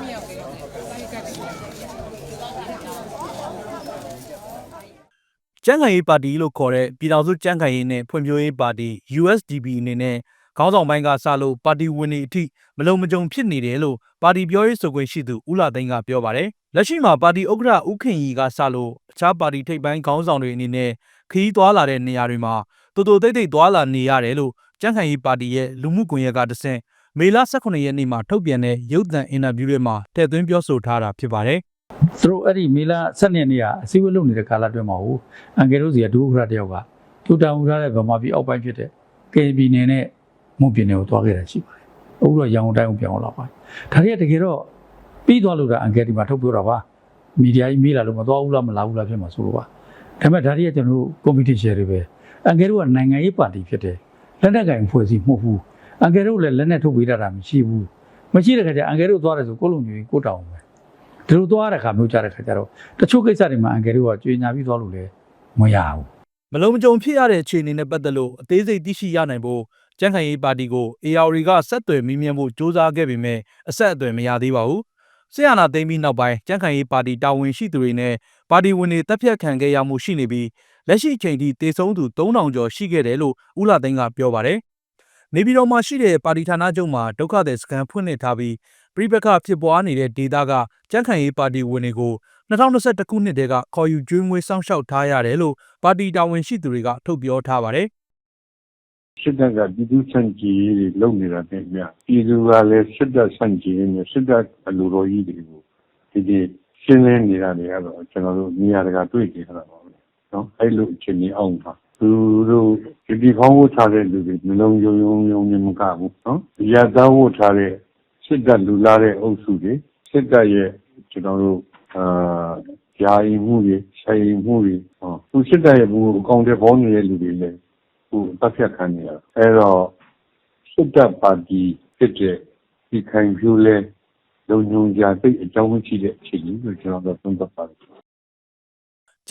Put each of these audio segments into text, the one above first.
မရောက်သေးဘူးစာရေးကတ်တယ်ကျန်းခိုင်ရေးပါတီလို့ခေါ်တဲ့ပြည်တော်စုကျန်းခိုင်ရေးနဲ့ဖွံ့ဖြိုးရေးပါတီ USDP အနေနဲ့ခေါင်းဆောင်ပိုင်းကစလို့ပါတီဝင်တွေအထိမလုံမကြုံဖြစ်နေတယ်လို့ပါတီပြောရေးဆိုခွင့်ရှိသူဦးလာသိန်းကပြောပါတယ်။လက်ရှိမှာပါတီဥက္ကဋ္ဌဦးခင်ရီကစလို့အခြားပါတီထိပ်ပိုင်းခေါင်းဆောင်တွေအနေနဲ့ခရီးသွားလာတဲ့နေရာတွေမှာတူတူတိတ်တိတ်သွားလာနေရတယ်လို့ကျန်းခိုင်ရေးပါတီရဲ့လူမှုကွန်ရက်ကတဆင့် မေလ18ရက်နေ့မှာထုတ်ပြန်တဲ့ရုပ်သံအင်တာဗျူးတွေမှာထည့်သွင်းပြောဆိုထားတာဖြစ်ပါတယ်။သူတို့အဲ့ဒီမေလ7ရက်နေ့ကအစည်းအဝေးလုပ်နေတဲ့ကာလအတွင်းမှာဟိုအန်ကယ်တို့စီကဒုဥက္ကဋ္ဌတယောက်ကတူတာမှုထားတဲ့ဗမာပြည်အောက်ပိုင်းဖြစ်တဲ့ကေပီနယ်နဲ့မွန်ပြည်နယ်ကိုသွားခဲ့တာရှိပါတယ်။အခုတော့ရန်ကုန်တိုင်းကိုပြောင်းလာပါတယ်။ဒါတွေကတကယ်တော့ပြီးသွားလို့တာအန်ကယ်ဒီမှာထုတ်ပြောတာပါ။မီဒီယာကြီးမေးလာလို့မသွားဘူးလားမလာဘူးလားဖြစ်မှာဆိုလို့ပါ။ဒါပေမဲ့ဒါတွေကကျွန်တော်တို့ကွန်ပတီရှယ်တွေပဲ။အန်ကယ်တို့ကနိုင်ငံရေးပါတီဖြစ်တယ်။လက်နက်ကင်ဖွဲ့စည်းမှုမဟုတ်ဘူး။ အန်ကယ်တို့လည်းလက်နက်ထုတ်ပေးတာမရှိဘူး။မရှိတဲ့ခါကျအန်ကယ်တို့သွားတယ်ဆိုကိုယ့်လုံမျိုးကြီးကိုယ့်တောင်းပဲ။ဒီလိုသွားတဲ့ခါမျိုးကြတဲ့ခါကျတော့တချို့ကိစ္စတွေမှာအန်ကယ်တို့ကကြွေညာပြီးသွားလို့လည်းမရဘူးမလုံးမကြုံဖြစ်ရတဲ့အခြေအနေနဲ့ပတ်သက်လို့အသေးစိတ်သိရှိရနိုင်ဖို့ကြံ့ခိုင်ရေးပါတီကို AR ကဆက်သွယ်မိမြန်းဖို့စ조사ခဲ့ပေမဲ့အဆက်အသွယ်မရသေးပါဘူး။ဆီယနာသိမ်းပြီးနောက်ပိုင်းကြံ့ခိုင်ရေးပါတီတာဝန်ရှိသူတွေနဲ့ပါတီဝင်တွေတပ်ဖြတ်ခံခဲ့ရမှုရှိနေပြီးလက်ရှိအချိန်ထိတေဆုံးသူ3000ကျော်ရှိခဲ့တယ်လို့ဦးလာသိန်းကပြောပါတယ်။ နေပြည်တော်မှာရှိတဲ့ပါတီဌာနချုပ်မှာဒုက္ခသည်စခန်းဖွင့်လှစ်ထားပြီးပြိပခဖြစ်ပွားနေတဲ့ဒေသကကြံ့ခိုင်ရေးပါတီဝင်တွေကို2021ခုနှစ်တည်းကခေါ်ယူကျွေးမွေးစောင့်ရှောက်ထားရတယ်လို့ပါတီတာဝန်ရှိသူတွေကထုတ်ပြောထားပါတယ်။စစ်တပ်ကပြည်သူ့ဆန့်ကျင်ရေးတွေလုပ်နေတာတင်ပြပြည်သူကလည်းစစ်တပ်ဆန့်ကျင်ရေးနဲ့စစ်တပ်အလိုတော်ကြီးတွေကိုဒီဒီရှင်းလင်းနေတာတွေကတော့ကျွန်တော်တို့နေရာတကာတွေ့ကြရတာပါပဲ။နော်အဲ့လိုအခြေအနေအောင်ပါ သူတို့ဒီဖောင်းဝတ်ထားတဲ့လူတွေနှလုံးယုံယုံယုံနေမကဘူးနော်ရသားဝတ်ထားတဲ့စစ်တပ်လူလာတဲ့အုပ်စုတွေစစ်တပ်ရဲ့ကျွန်တော်တို့အာယာယီမှုတွေဆိုင်မှုတွေဟောသူစစ်တပ်ရဲ့ဘူအကောင့်တွေဘောနေတဲ့လူတွေလည်းဟိုတက်ဖြတ်ခံနေရအဲတော့စစ်တပ်ပါတီဖြစ်တဲ့ဒီခိုင်ဖြူလဲလုံုံကြသိအကြောင်းရှိတဲ့အခြေအနေကိုကျွန်တော်တို့သုံးသပ်ပါတယ်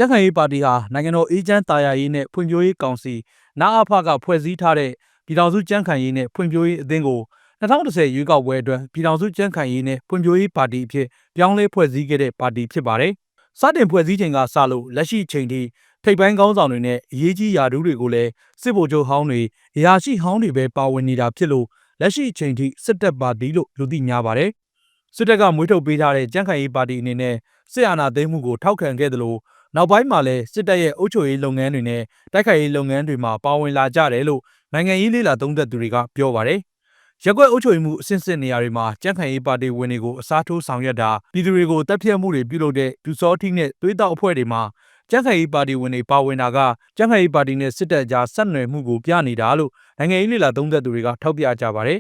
ကြံ့ခိုင်ရေးပါတီဟာနိုင်ငံတော်အေးချမ်းတာယာရေးနဲ့ဖွံ့ဖြိုးရေးကောင်စီနာအဖကဖွဲ့စည်းထားတဲ့ပြည်ထောင်စုကြံ့ခိုင်ရေးနဲ့ဖွံ့ဖြိုးရေးအသင်းကို2010ရွေးကောက်ပွဲအတွက်ပြည်ထောင်စုကြံ့ခိုင်ရေးနဲ့ဖွံ့ဖြိုးရေးပါတီအဖြစ်ပြောင်းလဲဖွဲ့စည်းခဲ့တဲ့ပါတီဖြစ်ပါတယ်။စတင်ဖွဲ့စည်းချိန်ကစလို့လက်ရှိချိန်ထိထိပ်ပိုင်းခေါင်းဆောင်တွေနဲ့အရေးကြီးယာဒူးတွေကိုလည်းစစ်ဗိုလ်ချုပ်ဟောင်းတွေအရာရှိဟောင်းတွေပဲပါဝင်နေတာဖြစ်လို့လက်ရှိချိန်ထိစစ်တပ်ပါတီလို့လူသိများပါတယ်။စစ်တပ်ကမွေးထုတ်ပေးထားတဲ့ကြံ့ခိုင်ရေးပါတီအနေနဲ့စစ်အာဏာသိမ်းမှုကိုထောက်ခံခဲ့တယ်လို့ နောက်ပိုင်းမှာလည်းစစ်တပ်ရဲ့အုပ်ချုပ်ရေးလုပ်ငန်းတွေနဲ့တိုက်ခိုက်ရေးလုပ်ငန်းတွေမှာပါဝင်လာကြတယ်လို့နိုင်ငံရေးလေးလာသုံးသက်သူတွေကပြောပါတယ်။ရက်ကွက်အုပ်ချုပ်ရေးမှုအဆင့်ဆင့်နေရာတွေမှာကြံ့ခိုင်ရေးပါတီဝင်တွေကိုအစားထိုးဆောင်ရွက်တာပြည်သူတွေကိုတပ်ဖြတ်မှုတွေပြုလုပ်တဲ့ဒူစောထီးနဲ့သွေးတောက်အဖွဲ့တွေမှာကြံ့ခိုင်ရေးပါတီဝင်တွေပါဝင်တာကကြံ့ခိုင်ရေးပါတီနဲ့စစ်တပ်ကြားဆက်နွယ်မှုကိုပြနေတာလို့နိုင်ငံရေးလေးလာသုံးသက်သူတွေကထောက်ပြကြပါတယ်